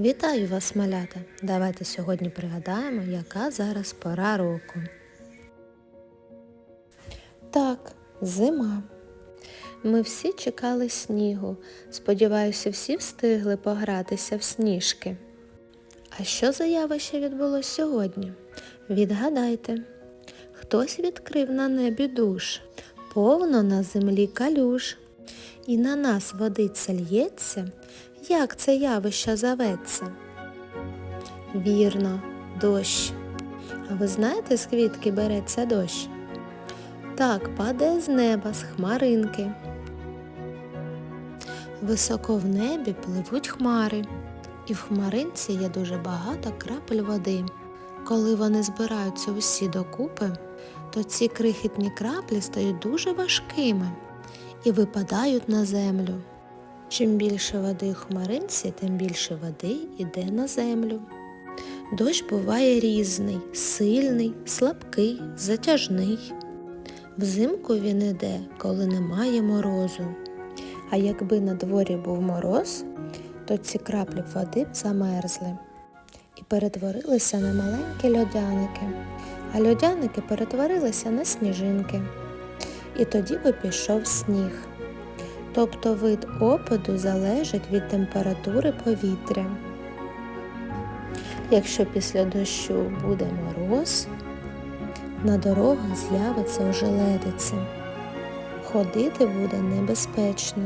Вітаю вас, малята! Давайте сьогодні пригадаємо, яка зараз пора року. Так, зима. Ми всі чекали снігу. Сподіваюся, всі встигли погратися в сніжки. А що за явище відбулося сьогодні? Відгадайте. Хтось відкрив на небі душ, повно на землі калюш. І на нас водиця лється, як це явище зоветься? Вірно, дощ. А ви знаєте, звідки береться дощ? Так, падає з неба, з хмаринки. Високо в небі пливуть хмари, і в хмаринці є дуже багато крапель води. Коли вони збираються усі докупи, то ці крихітні краплі стають дуже важкими і випадають на землю. Чим більше води в хмаринці, тим більше води йде на землю. Дощ буває різний, сильний, слабкий, затяжний. Взимку він іде, коли немає морозу. А якби на дворі був мороз, то ці краплі води б замерзли і перетворилися на маленькі льодяники, а льодяники перетворилися на сніжинки. І тоді би пішов сніг. Тобто вид опаду залежить від температури повітря. Якщо після дощу буде мороз, на дорогах з'явиться ожеледиця. Ходити буде небезпечно.